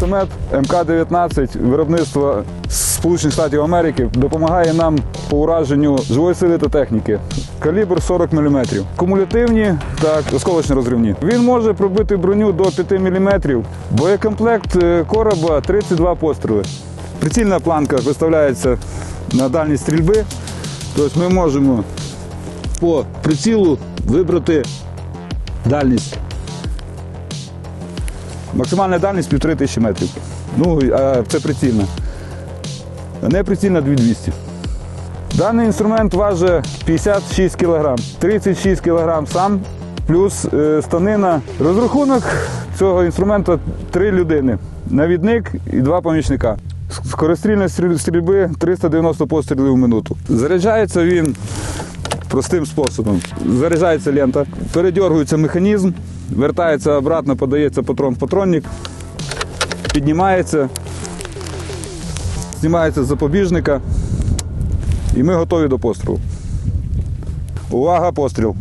Гранатомет МК-19 виробництва Сполучених Штатів Америки допомагає нам по ураженню живої сили та техніки. Калібр 40 мм. Кумулятивні та осколочно розривні. Він може пробити броню до 5 мм. Боєкомплект е, короба 32 постріли. Прицільна планка виставляється на дальність стрільби. Тобто ми можемо по прицілу вибрати дальність. Максимальна дальність 1500 метрів. Ну, а це прицільна. Не прицільна 2200. Даний інструмент важить 56 кг, 36 кг сам, плюс е, станина. Розрахунок цього інструменту три людини. Навідник і два помічника. Скорострільність стрільби 390 пострілів в минуту. Заряджається він простим способом. Заряджається лента, передергується механізм, вертається обратно, подається патрон в патронник, піднімається, знімається з запобіжника, і ми готові до пострілу. Увага, постріл.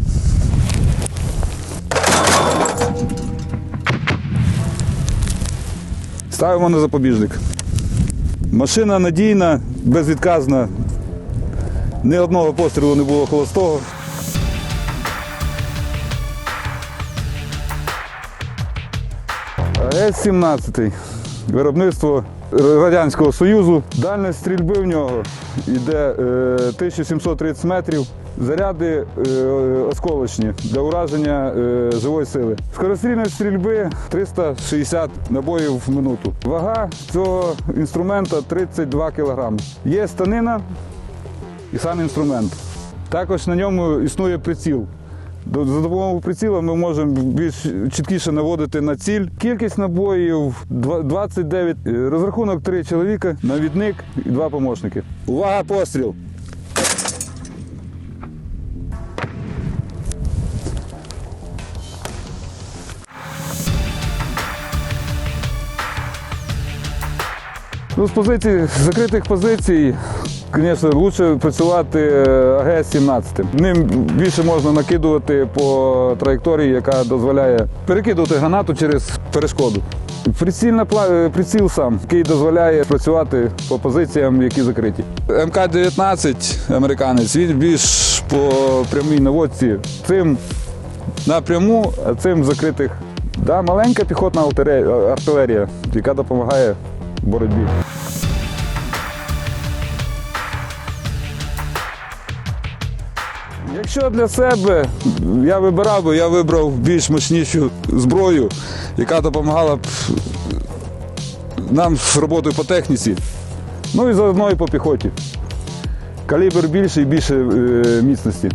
Ставимо на запобіжник. Машина надійна, безвідказна. Ні одного пострілу не було холостого. С-17. Виробництво Радянського Союзу. Дальність стрільби в нього йде е, 1730 метрів. Заряди е, осколочні для ураження е, живої сили. Скорострільність стрільби 360 набоїв в минуту. Вага цього інструмента 32 кг. Є станина і сам інструмент. Також на ньому існує приціл. За допомогою приціла ми можемо більш чіткіше наводити на ціль. Кількість набоїв 29, Е, розрахунок 3 чоловіка, навідник і два помощники. Увага, постріл! Ну, з позицій з закритих позицій, звісно, краще працювати е, АГС-17. Ним більше можна накидувати по траєкторії, яка дозволяє перекидувати гранату через перешкоду. Прицільна е, приціл сам, який дозволяє працювати по позиціям, які закриті. МК-19 американець, він більш по прямій наводці. Цим напряму, а цим закритих. Да, маленька піхотна артилерія- яка допомагає боротьбі. Якщо для себе я вибирав би, я вибрав більш мощнішу зброю, яка допомагала б нам з роботою по техніці, ну і заодно і по піхоті. Калібр більший і більше е, міцності.